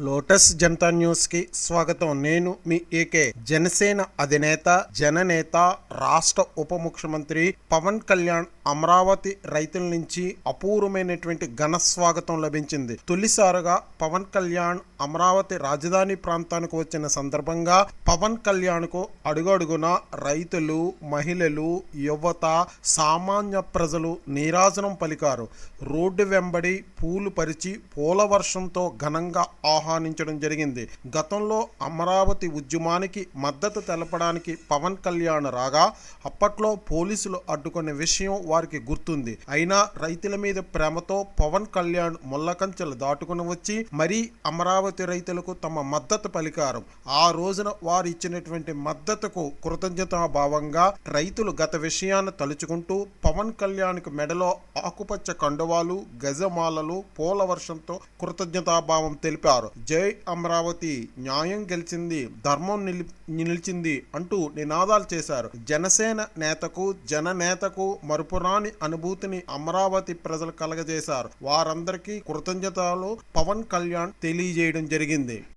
Lotus Janata న్యూస్కి స్వాగతం. నేను మీ ఏకే జనసేన అధినేత జననేత రాష్ట్ర ఉప ముఖ్యమంత్రి పవన్ కళ్యాణ్ అమరావతి రైతుల నుంచి అపూర్వమైనటువంటి ఘన స్వాగతం లభించింది. తొలిసారిగా పవన్ కళ్యాణ్ అమరావతి రాజధాని ప్రాంతానికి వచ్చిన సందర్భంగా పవన్ కళ్యాణ్కు అడుగడుగున రైతులు మహిళలు యువత సామాన్య ప్రజలు నీరాజనం పలికారు. రోడ్డు వెంబడి పూలు పరిచి పూల వర్షంతో ఘనంగా ఆహ్ ఆహ్వానించడం జరిగింది. గతంలో అమరావతి ఉద్యమానికి మద్దతు తెలపడానికి పవన్ కళ్యాణ్ రాగా అప్పట్లో పోలీసులు అడ్డుకునే విషయం వారికి గుర్తుంది. అయినా రైతుల మీద ప్రేమతో పవన్ కళ్యాణ్ ముల్లకంచెలు దాటుకుని వచ్చి మరీ అమరావతి రైతులకు తమ మద్దతు పలికారు. ఆ రోజున వారు ఇచ్చినటువంటి మద్దతుకు కృతజ్ఞతాభావంగా రైతులు గత విషయాన్ని తలుచుకుంటూ పవన్ కళ్యాణ్కి మెడలో ఆకుపచ్చ కండువాలు గజమాలలు పూల వర్షంతో కృతజ్ఞతాభావం తెలిపారు. జై అమరావతి న్యాయం గెలిచింది ధర్మం నిలి నిలిచింది అంటూ నినాదాలు చేశారు. జనసేన నేతకు జననేతకు మరుపురాని అనుభూతిని అమరావతి ప్రజలు కలగజేశారు. వారందరికీ కృతజ్ఞతలు. పవన్ కళ్యాణ్ తెలియజేయడం జరిగింది.